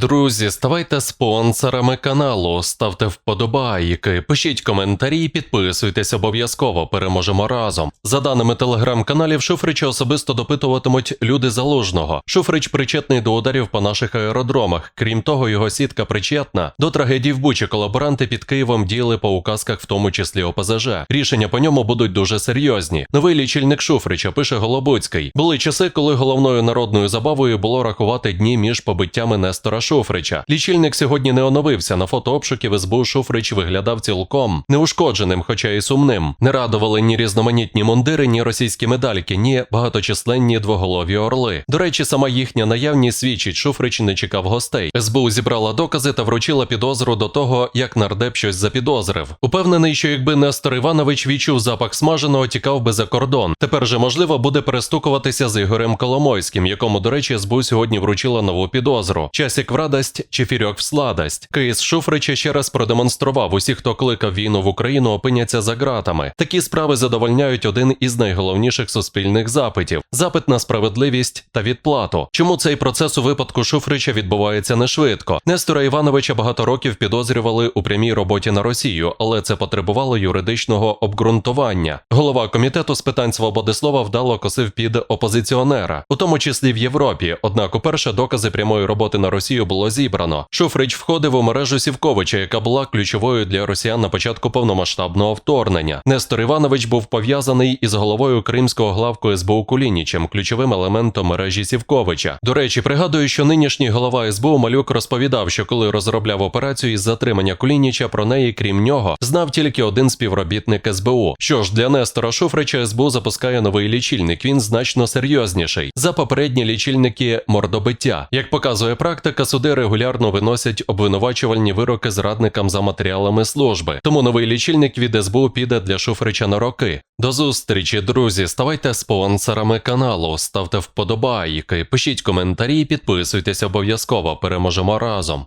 Друзі, ставайте спонсорами каналу, ставте вподобайки, пишіть коментарі, і підписуйтесь обов'язково. Переможемо разом. За даними телеграм-каналів, Шуфрича особисто допитуватимуть люди залужного. Шуфрич причетний до ударів по наших аеродромах. Крім того, його сітка причетна до трагедії в Бучі. Колаборанти під Києвом діяли по указках, в тому числі ОПЗЖ. Рішення по ньому будуть дуже серйозні. Новий лічильник Шуфрича пише Голобуцький. Були часи, коли головною народною забавою було рахувати дні між побиттями Нестора Шуфрича. Лічильник сьогодні не оновився. На фото обшуків СБУ Шуфрич виглядав цілком неушкодженим, хоча й сумним. Не радували ні різноманітні мундири, ні російські медальки, ні багаточисленні двоголові орли. До речі, сама їхня наявність свідчить, Шуфрич не чекав гостей. СБУ зібрала докази та вручила підозру до того, як нардеп щось запідозрив. Упевнений, що якби Нестор Іванович відчув запах смаженого, тікав би за кордон. Тепер же можливо буде перестукуватися з Ігорем Коломойським, якому, до речі, СБУ сьогодні вручила нову підозру. Часік радость чи фірьок в сладость. Кейс Шуфрича ще раз продемонстрував. Усі, хто кликав війну в Україну, опиняться за ґратами. Такі справи задовольняють один із найголовніших суспільних запитів: запит на справедливість та відплату. Чому цей процес у випадку Шуфрича відбувається не швидко? Нестора Івановича багато років підозрювали у прямій роботі на Росію, але це потребувало юридичного обґрунтування. Голова комітету з питань свободи слова вдало косив під опозиціонера, у тому числі в Європі. Однак, уперше докази прямої роботи на Росію було зібрано. Шуфрич входив у мережу Сівковича, яка була ключовою для росіян на початку повномасштабного вторгнення. Нестор Іванович був пов'язаний із головою кримського главку СБУ Кулінічем, ключовим елементом мережі Сівковича. До речі, пригадую, що нинішній голова СБУ Малюк розповідав, що коли розробляв операцію із затримання Кулініча, про неї, крім нього, знав тільки один співробітник СБУ. Що ж, для Нестора Шуфрича СБУ запускає новий лічильник. Він значно серйозніший за попередні лічильники мордобиття. Як показує практика, суди регулярно виносять обвинувачувальні вироки зрадникам за матеріалами служби. Тому новий лічильник від СБУ піде для Шуфрича на роки. До зустрічі, друзі. Ставайте спонсорами каналу, ставте вподобайки, пишіть коментарі, підписуйтесь обов'язково. Переможемо разом.